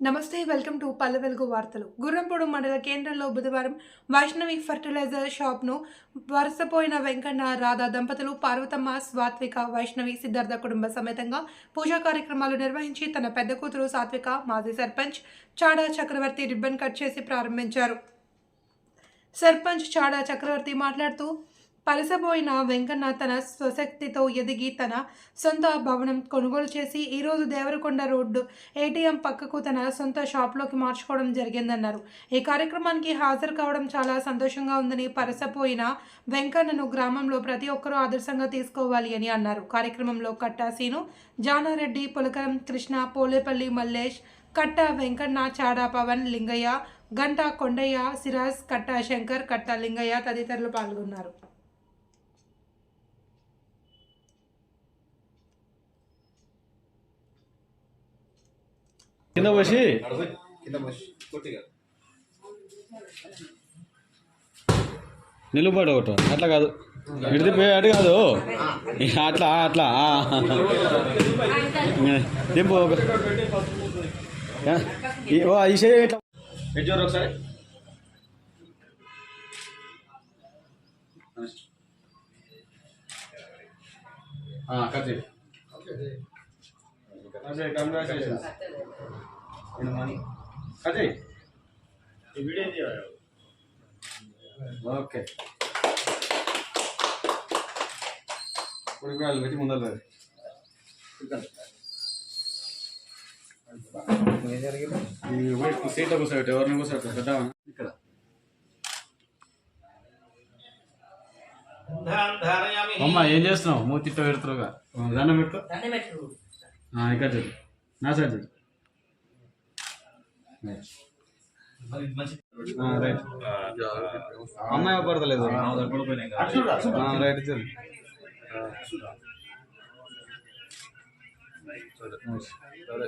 నమస్తే welcome to Palle Velugu వార్తలు. గుర్రంపూడు మండల కేంద్రంలో బుధవారం వైష్ణవి ఫర్టిలైజర్ షాప్ను వరుసపోయిన వెంకన్న రాధా దంపతులు పార్వతమ్మ స్వాత్విక వైష్ణవి సిద్ధార్థ కుటుంబ సమేతంగా పూజా కార్యక్రమాలు నిర్వహించి తన పెద్ద కూతురు సాత్విక మాజీ సర్పంచ్ చాడా చక్రవర్తి రిబ్బన్ కట్ చేసి ప్రారంభించారు. సర్పంచ్ చాడా చక్రవర్తి మాట్లాడుతూ పలసబోయిన వెంకన్న తన స్వశక్తితో ఎదిగి తన సొంత భవనం కొనుగోలు చేసి ఈరోజు దేవరకొండ రోడ్డు ఏటీఎం పక్కకు తన సొంత షాప్లోకి మార్చుకోవడం జరిగిందన్నారు. ఈ కార్యక్రమానికి హాజరు కావడం చాలా సంతోషంగా ఉందని పరసపోయిన వెంకన్నను గ్రామంలో ప్రతి ఒక్కరూ ఆదర్శంగా తీసుకోవాలి అని అన్నారు. కార్యక్రమంలో కట్టాసీను జానారెడ్డి పులకరం కృష్ణ పోలేపల్లి మల్లేష్ కట్ట వెంకన్న చాడా పవన్ లింగయ్య గంట కొండయ్య సిరాజ్ కట్ట శంకర్ కట్ట లింగయ్య తదితరులు పాల్గొన్నారు. కింద పోసి. నిలబడి ఒకటి. అట్లా కాదు. ఇడిది పోయి అటు కాదు. అట్లా అట్లా. దింపు ఇట్లా. ఒకసారి? కట్ చేయి. అదే ఓకే. ఇప్పుడు వాళ్ళు పెట్టి ముందర సీట్లో కూర్చోబెట్టి ఎవరిని కూర్చోబెట్టు పెద్ద ఇక్కడ. అమ్మ ఏం చేస్తున్నావు? మూతిట్ట పెడుతురుగా దండం పెట్టు. ఆ, ఇక్కడ చూడు. నా సైడ్ చూడు. ఆ, రైట్ అమ్మాయి పడతలేదు. ఆ, రైట్ చూడు. సరే